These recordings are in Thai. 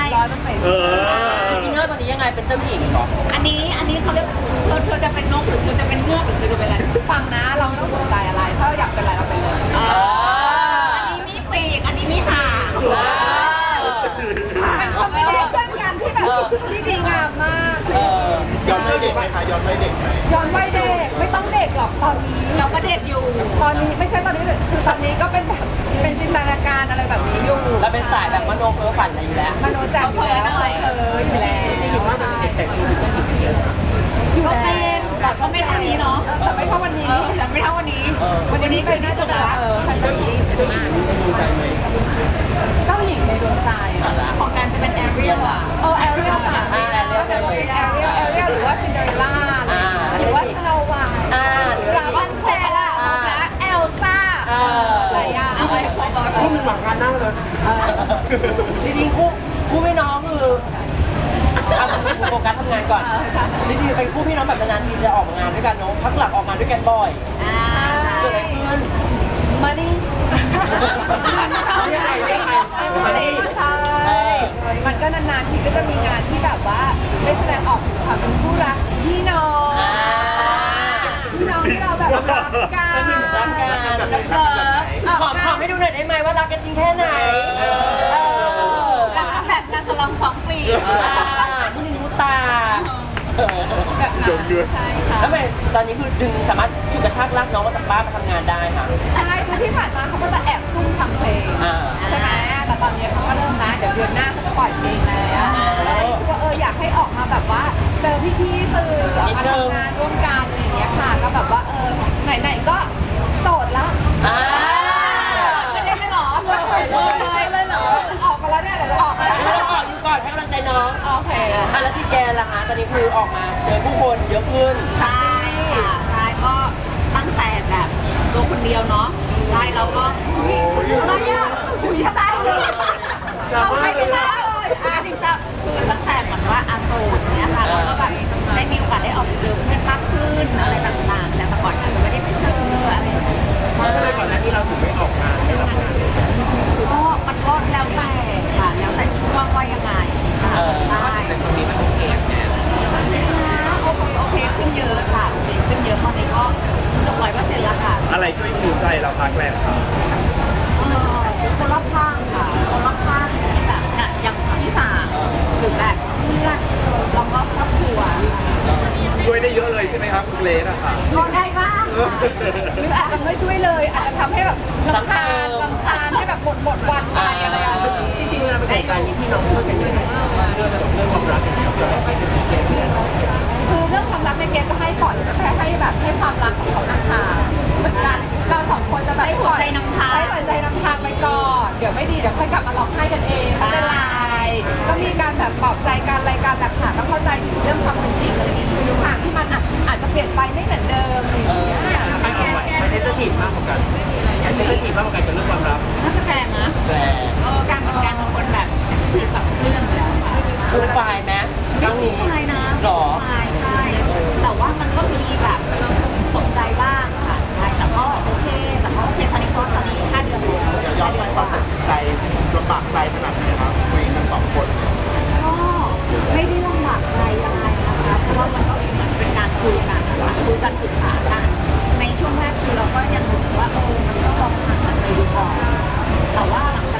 รับร้อยเปอร์เซ็นต์เอออินเนอร์ตอนนี้ยังไงเป็นเจ้าหญิงเหรออันนี้อันนี้เขาเรียกเธอเธอจะเป็นนกหรือเธอจะเป็นเงือกหรือเธอจะเป็นอะไรฟังนะเราไม่ต้องสนใจอะไร ถ้าเราอยากเป็นอะไรเราเป็นเลยอ่าอันนี้มีปีกอันนี้มีหางเป็นคอมบิเนชั่นกันที่แบบที่ดีงามมากเออย้อนไปเด็กไหมคะย้อนไปเด็กไหมย้อนวัยเด็กไม่ต้องเด็กหรอกตอนนี้เราก็เด็กอยู่ ตอนนี้ไม่ใช่ตอนนี้คือตอนนี้ก็เป็นแบบเป็นจินตนาการอะไรแบบนี้อยู่เราเป็นสายแบบมโนเพ้อฝันอะไรอยู่แล้วมโน จักรอยู่แล้วเอออยู่แล้วอยู่แล้วแต่ก็ไม่เท่านี้เนาะแต่ไม่เท่าวันนี้แต่ไม่เท่าวันนี้เออวันนี้เป็นที่สุดละเออแฟนตาซีเจ้าหญิงในดวงใจของการจะเป็นแอเรียลอะเออแอเรียลค่ะอ่า Ariel แอเรียลแอเรียลแอเรียลหรือว่าซินเดอเรลล่าหรือว่าสโนว์ไวท์อ่าหรือราบันเซลล่าและเอลซ่าเออหลายอย่างเอาไว้ครบเลยหลังงานนั่งเลย จริงๆคู่ คู่พี่น้องคือเอาโฟกัสทำงานก่อน จริงๆ เป็นคู่พี่น้องแบบนานๆทีจะออกงานด้วยกันเนาะพักหลักออกมาด้วยกันบ่อยเกิดอะไรขึ้น มานี่มานี่ใช่มันก็นานๆทีก็จะมีงานที่แบบว่าได้แสดงออกถึงความเป็นคู่รักพี่น้องอ่า พี่น้องที่เราแบบรักกันรักกัน เออหอมหอมให้ดูหน่อยได้ไหมว่ารักกันจริงแค่ไหน เออ ผู้หนึ่งรู้ตาแบบนั้น ใช่ค่ะ แล้วทำไมตอนนี้คือดึงสามารถฉุดกระชากลากน้องมาจากบ้านมาทำงานได้ค่ะ ใช่คือที่ผ่านมาเขาก็จะแอบซุ่มทำเพลงอ่า ใช่ไหมแต่ตอนนี้เขาก็เริ่มแล้วเดี๋ยวเดือนหน้าเขาจะปล่อยเพลงแล้วแล้วก็รู้สึกว่าเอออยากให้ออกมาแบบว่าเจอพี่ๆสื่อออกมาทำงานร่วมกันอะไรอย่างเงี้ยค่ะ ก็แบบว่าเออไหนๆก็โสดแล้วอ่า ไม่ได้ไม่หรอเลยเลย อนนี้คือออกมาเจอผู้คนเยอะขึ้น ใช่ค่ะใช่ก็ตั้งแต่แบบตัวคนเดียวเนาะใช่เราก็อะไรอะอุ้ยใช่เลยเอาไม่ได้เลยอ่าถึงจะคือตั้งแต่เหมือนว่าอาโซนเนี่ยค่ะเราก็แบบได้มีโอกาสได้ออกไปเจอเพื่อนมากขึ้นอะไรต่างๆแต่แต่ก่อนอาจจะไม่ได้ไปเจออะไรอย่างเงี้ยแล้วทำไมก่อนหน้านี้เราถึงไม่ออกงานไม่รับงาน ก็มันก็แล้วแต่ เคขึ้นเยอะค่ะโอเคขึ้นเยอะตอนนี้ก็เกือบร้อยเปอร์เซ็นต์แล้วค่ะอะไรช่วยหิวใจเราพักแรกครับเอ่อคนรอบข้างค่ะคนรอบข้างที่แบบเนี่ยอย่างพี่สาวหรือแบบเพื่อนแล้วก็ครอบครัวช่วยได้เยอะเลยใช่ไหมครับคุณเกรซอะค่ะ ก็ได้บ้างค่ะหรืออาจจะไม่ช่วยเลย อาจจะทำให้แบบรำคาญรำคาญให้แบบหมดหมดวันไปอะไรอย่างนี้จริงๆ เดี๋ยวไม่ดีเดี๋ยวค่อยกลับมาร้องไห้กันเองไม่เป็นไรก็มีการแบบปลอบใจกันอะไรกันแหละค่ะต้องเข้าใจถึงเรื่องความเป็นจริงอะไรอย่างนี้คือทางที่มันอะอาจจะเปลี่ยนไปไม่เหมือนเดิมอะไรอย่างเงี้ยมันเซนซิทีฟมากกว่ากันเซนซิทีฟมากกว่ากันกับเรื่องความรักน่าจะแพงนะแต่เออการเป็นการเป็นคนแบบเซนซิทีฟกับเรื่องอยู่แล้วค่ะฟูลไฟล์ไหมครั้งนี้ใช่นะหรอใช่ใช่ แต่ว่ามันก็มีแบบตกใจบ้างค่ะใช่แต่ก็โอเค แต่ก็โอเคตอนนี้เพราะตอนนี้ห้าเดือนแล้ว ย้อห้านเดืไปอนความตัดสินใจลำบากใจขนาดไหนครับคุยกันสองคนก็ไม่ได้ลำบากใจยังไงนะคะเพราะว่ามันก็เหมือนเป็นการคุยกันนะคะคุยกันปรึกษากันในช่วงแรกคือเราก็ยังรู้สึกว่าเออมันก็ลองห่างกันไปดูก่อนแต่ว่าหลังจาก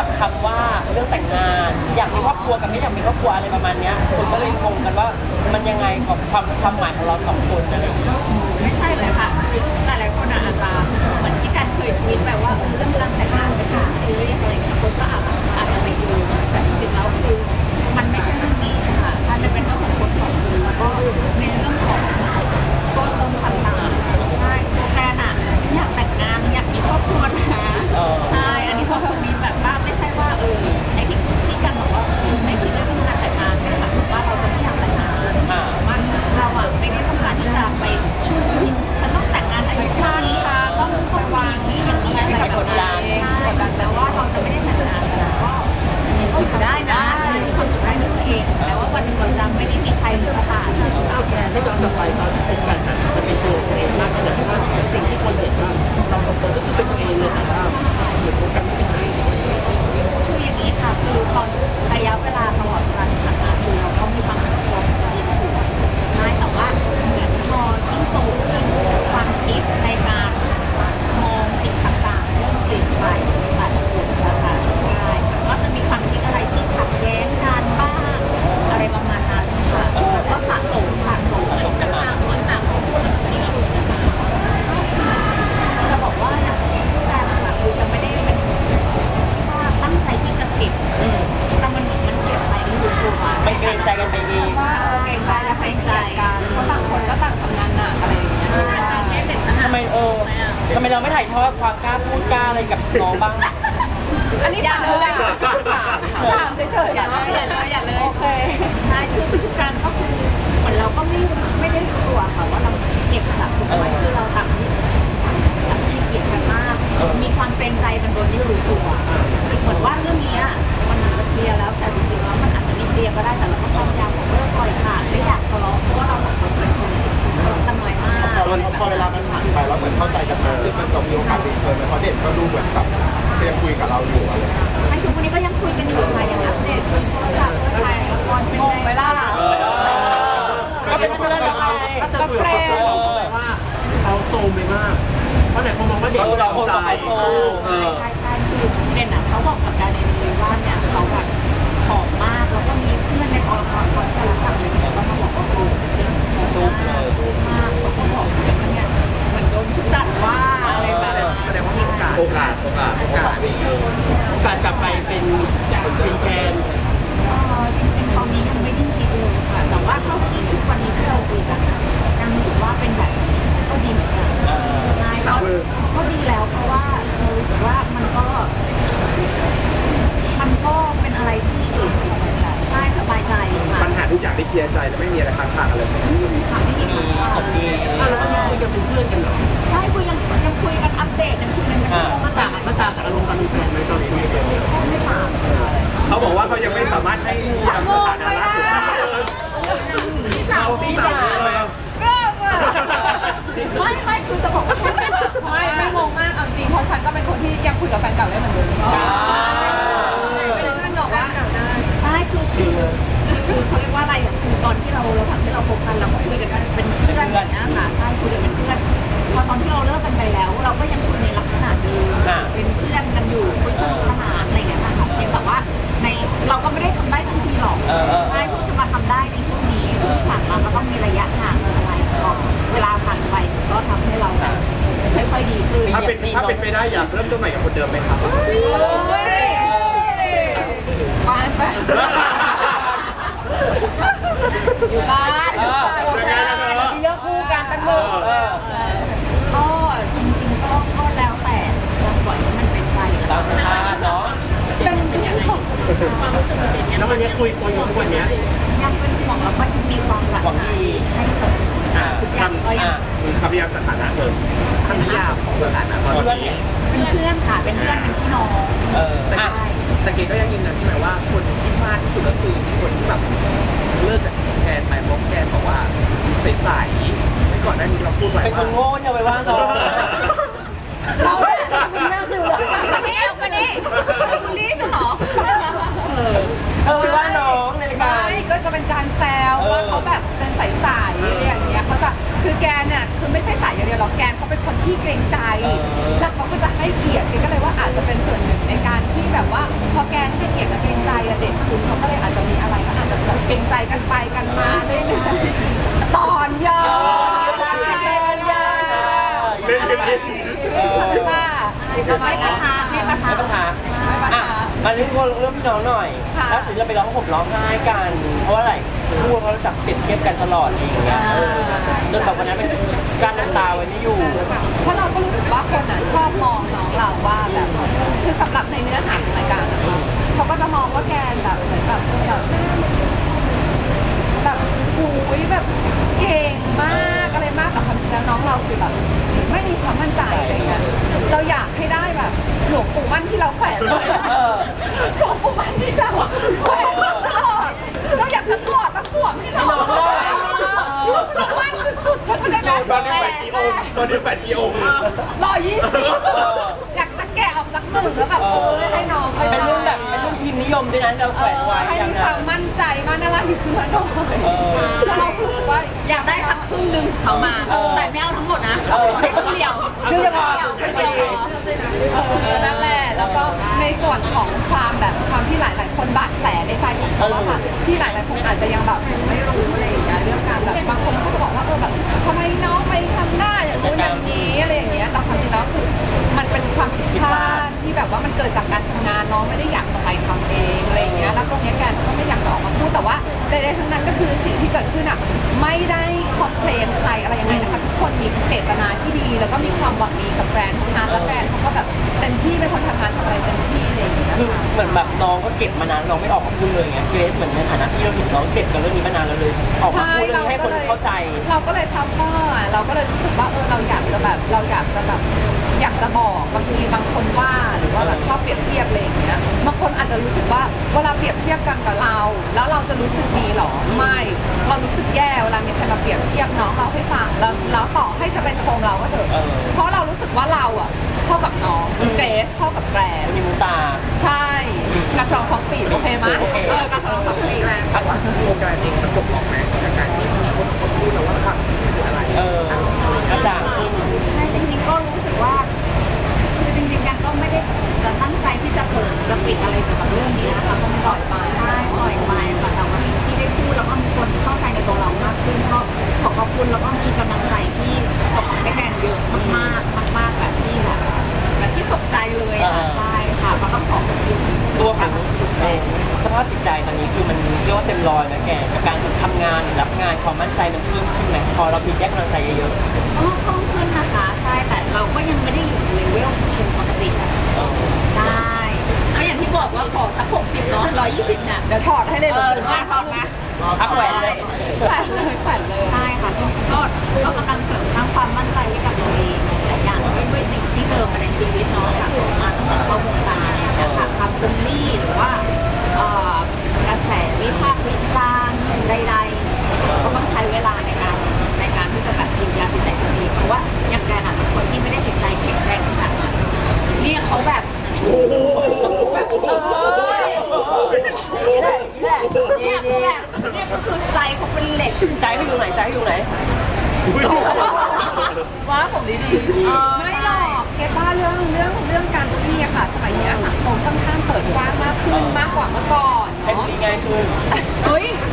คนไปจับคำว่าเรื่องแต่งงาน อยากมีครอบครัวกับไม่อยากมีครอบครัวอะไรประมาณเนี้ยคนก็เลยงงกันว่ามันยังไงกับความความหมายของเราสองคนอะไรอย่างเงี้ยไม่ใช่เลยค่ะหลายๆคนอะอาจจะเหมือนที่การเคยทวีตไปว่าเออเรื่องการแต่งงานเป็นซีรียสอะไรอย่างเงี้ยคนก็อาจจะอาจจะไปโยงแต่จริงๆแล้วคือ มันไม่ใช่เรื่องนี้ค่ะมันเป็นเรื่องของคนสองคนแล้วก็ในเรื่องของตัวตนต่างๆใช่าไม่ถ่ายทอดความกล้าพูดกล้าอะไรกับน้องบ้าง อันนี้อย่าเลยถามเฉยๆอย่าเลยอย่าเลยอย่าเลยโอเคใช่คือคือการก็คือเหมือนเราก็ไม่ไม่ได้รู้ตัวค่ะว่าเราเก็บสะสมไว้คือเราต่างที่ต่างที่เกลียดกันมาก มีความเกรงใจกันโดยไม่รู้ตัวเหมือนว่าเรื่องนี้อะมันอาจจะเคลียร์แล้วแต่จริงๆแล้วมันอาจจะไม่เคลียร์ก็ได้แต่เราก็พยายามบอกเลิกปล่อยผ่านไม่อยากทะเลาะ มากพอมันพอเวลามันผ่านไปแล้วเหมือนเข้าใจกันมากขึ้นมันจะมีโอกาสรีเทิร์นไหมเพราะเด็กก็ดูเหมือนแบบเตรียมคุยกับเราอยู่อะไรอย่างเงี้ยไอ้ทุกวันนี้ก็ยังคุยกันอยู่ค่ะยังอัปเดตคุยโทรศัพท์เพื่อถ่ายละครเป็นงงไหมล่ะก็เป็นเพื่อนกันไงถ้าจะคุยกับเขาบอกว่าเขาโซมไปมากเพราะไหนคนมองว่าเด็กเออเราคนใจบอกเขาโซมเอใช่อใช่ใช่คือเด่นอะเขาบอกกับดาเนเลยว่าเนี่ยเขาแบบผอมมากแล้วก็มีเพื่อนในกองละครคนที่รู้จักเลยเนี่ยก็มาบอกว่าโอ้โห ซุปเลยซุปมากเขาก็บอกเหมือนกันว่าเนี่ยเหมือนโดนผู้จัดว่าอะไรแบบนั้นแสดงว่ามีโอกาสโอกาสโอกาสโอกาสโอกาสกลับไปเป็นเป็นแกนเอ่อจริงๆตอนนี้ยังไม่ได้คิดเลยค่ะ แต่ว่าเท่าที่ทุกวันนี้ที่เราคุยกันอะยังรู้สึกว่าเป็นแบบนี้ก็ดีเหมือนกันใช่ก็ก็ดีแล้วเพราะว่าเรารู้สึกว่ามันก็ มันก็เป็นอะไรที่ใช่สบายใจค่ะ ปัญหาทุกอย่างที่เคลียร์ใจแล้วไม่มีอะไรค้างคาอะไรใช่ไหม ค่ะใช่คุยกันเป็นเพื่อน พอตอนที่เราเลิกกันไปแล้ว เราก็ยังคุยในลักษณะเดิมเป็นเพื่อนกันอยู่คุยสนุกสนานอะไรอย่างเงี้ยค่ะเพียงแต่ว่าในเราก็ไม่ได้ทำได้ทันทีหรอกใช่เพิ่งจะมาทำได้ในช่วงนี้ช่วงที่ผ่านมาก็ต้องมีระยะห่างมีอะไรก็เวลาผ่านไปก็ทำให้เราแบบค่อยๆดีขึ้น ถ้าเป็นถ้าเป็นไปได้อยากเริ่มต้นใหม่กับคนเดิมไหมครับ โอ้ยไปไปอยู่กันเออ เออก็จริงๆก็ก็แล้วแต่จะปล่อยให้มันเป็นไปตามธรรมชาติเนาะเป็นเป็นยังไงความรู้สึกอย่างเงี้ยแล้ววันนี้คุยคุยอยู่ทุกวันเนี้ยยังเป็นห่วงแล้วก็ยังมีความหวังดีให้สมอค่ะทุกอย่างก็ยังคำนิยามสถานะเดิมคำนิยามของสถานะตอนเพื่อนนี้เป็นเพื่อนค่ะเป็นเพื่อนเป็นพี่น้องเออแต่แต่เกก็ยังยืนยันใช่ไหมว่าคนที่พลาดที่สุดก็คือคนที่แบบเลิกกับแฟ นไปเพราะแกนบอกว่าใสๆก่อนหน้านี้เราพูดไว้เป็นคนโง่เนี่ยไปว่าเขาเราเนี่ยชี้หน้าสื่อเลยวันนี้วันนี้คุณลี่ฉันหรอเธอปว่าน้องในรายการ ไม่ก็จะเป็นการแซวว่าเขาแบบเป็นสาสายอะไรอย่างเงี้ยเขาจะคือแกเนี่ยคือไม่ใช่สายอย่างเดียวหรอกแกเขาเป็นคนที่เกรงใจ แล้วเขาก็จะให้เกียรติก็เลยว่าอาจจะเป็นส่วนหนึ่งในการที่แบบว่า พอแกนให้เกียรติและเกรงใจเด็กคุณเขาก็เลยอาจจะมีอะไรก็ แบบเกรงใจกันไปกันมาเรื่อยๆตอนยอตอนยอเล่นกันเล่นว่าไม่ปะทะไม่ปะทะไม่ปัญหาอะมาเรื่องเรื่องพี่น้องหน่อยล่าสุดเราไปร้องผมร้องไห้กัน เพราะว่าอะไรคู่เขาจับเปรียบเทียบกันตลอดอะไรอย่างเงี้ยจนแบบวันนั้นเป็นการน้ำตาไว้ไม่อยู่เพราะเราก็รู้สึกว่าคนอะชอบมองน้องเราว่าแบบคือสำหรับในเนื้อหาของรายการอะ เขาก็จะมองว่าแกนแบบเหมือนแบบแบบแบบหูยแบบเก่งมากอะไรมากแต่ความจริงแล้วน้องเราคือแบบไม่มีความมั่นใจอะไรเงี้ยเราอยากให้ได้แบบหลวงปู่มั่นที่เราแขวนไว้อะเออหลวงปู่มั่นที่เราแขวนตลอดเราอยากจะถอดมาสวมให้น้องหลวงปู่มั่นสุดๆเราตอนนี้แปดกี่องค์ตอนนี้แปดกี่องค์รอยี่สิบอยากจะแกะออกสักหนึ่งแล้วแบบเออให้น้อง ยมด้วยนะเราแขวนไว้ให้อย่างมีนั้ความนมั่นใจว่าน่ารักที่คือมันหน่อยเออแล้วเรารู้สึกว่าอยากได้สักครึ่งหนึ่งเอามา เออ แต่ไม่เอาทั้งหมดนะเออครึ่งเดียวคือจะพอเป็นพอดี เออนั่นแหละแล้วก็ในส่วนของความแบบความที่หลาย ๆ คนบาดแผลในใจของเขาอะค่ะที่หลาย ๆ คนอาจจะยังแบบยังไม่รู้อะไร ออกมาพูดเรื่องนี้ให้คนเข้าใจ เราก็เลยซัฟเฟอร์อะเราก็เลยรู้สึกว่าเออเราอยากจะแบบเราอยากจะแบบอยากจะบอกบางทีบางคนว่าหรือว่าแบบชอบเปรียบเทียบอะไรอย่างเงี้ยบางคนอาจจะรู้สึกว่าเวลาเปรียบเทียบกันกับเรา แล้วเราจะรู้สึกดีหรอไม่เรารู้สึกแย่เวลามีใครมาเปรียบเทียบน้องเราให้ฟังแล้วแล้วต่อให้จะเป็นชมเราก็เถอะเออ เพราะเรารู้สึกว่าเราอะเท่ากับน้องเกรซเท่ากับแกรน วันนี้มุตา ใช่กับสองสองปีโอเคไหมโอเค เออกับสองสองปีแต่ว่าโครงการเองมันจบลงไหมจาก ความมั่นใจมันเพิ่มขึ้นไหมพอเรามีแยกกำลังใจเยอะก็เพิ่มขึ้นนะคะ ใช่แต่เราก็ยังไม่ได้อยู่เลเวลเชิงปกติอะๆเออใช่แล้วอย่างที่บอกว่าขอสักหกสิบเนาะร้อยยี่สิบเนี่ยเดี๋ยวถอดให้เลยเออมาถอดมาพักแหวนเลยแขวนเลยแขวนเลยใช่ค่ะก็ก็ก็กำลังเสริมสร้างความมั่นใจให้กับตัวเองหลายๆอย่างด้วยด้วยสิ่งที่เจอมาในชีวิตเนาะค่ะส่งมาตั้งแต่เข้าวงการเนี่ยนะคะคำบูลลี่หรือว่าเอ่อกระแสวิพากษ์วิจารณ์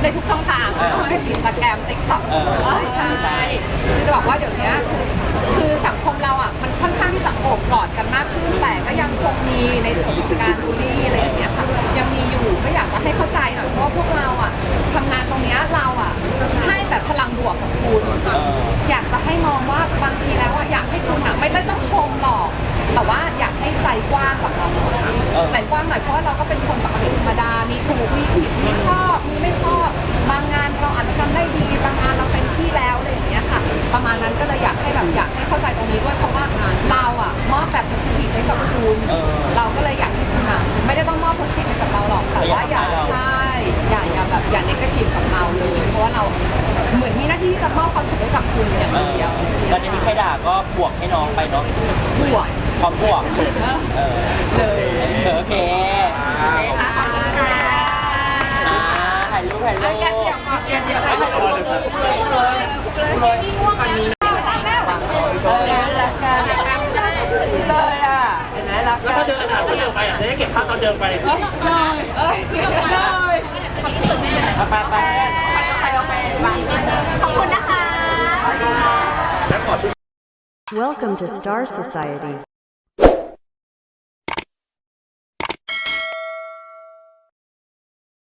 ในทุกช่องทางเออในอินสตาแกรมติ๊กต็อกเออใช่ใช่คือจะบอกว่าเดี๋ยวนี้คือคือสังคมเราอะมันค่อนข้างที่จะโอบกอดกันมากขึ้นแต่ก็ยังคงมีในส่วนของการบูลลี่อะไรอย่างเงี้ยค่ะยังมีอยู่ก็อยากจะให้เข้าใจหน่อยเพราะว่าพวกเราอะทำงานตรงเนี้ยเราอะให้แบบพลังบวกกับคุณ เออ อยากจะให้มองว่าบางทีแล้วว่าอยากให้คุณอะไม่ได้ต้องชมหรอก แต่ว่าอยากให้ใจกว้างกับเราหน่อยเออ ใจกว้างหน่อยเพราะว่าเราก็เป็นคนปกติธรรมดา มีถูกมีผิดมีชอบ มีไม่ช ถ่ายรูปเออน่ารักกันน่ารักเลยอะเห็นไหมรักแล้วกัก็นเดินหาคนเดิมไปอะจะได้เก็บภาพตอนเดิมไปเอาไปไปขอบคุณนะคะ แล้วขอชุด Welcome to Star Society.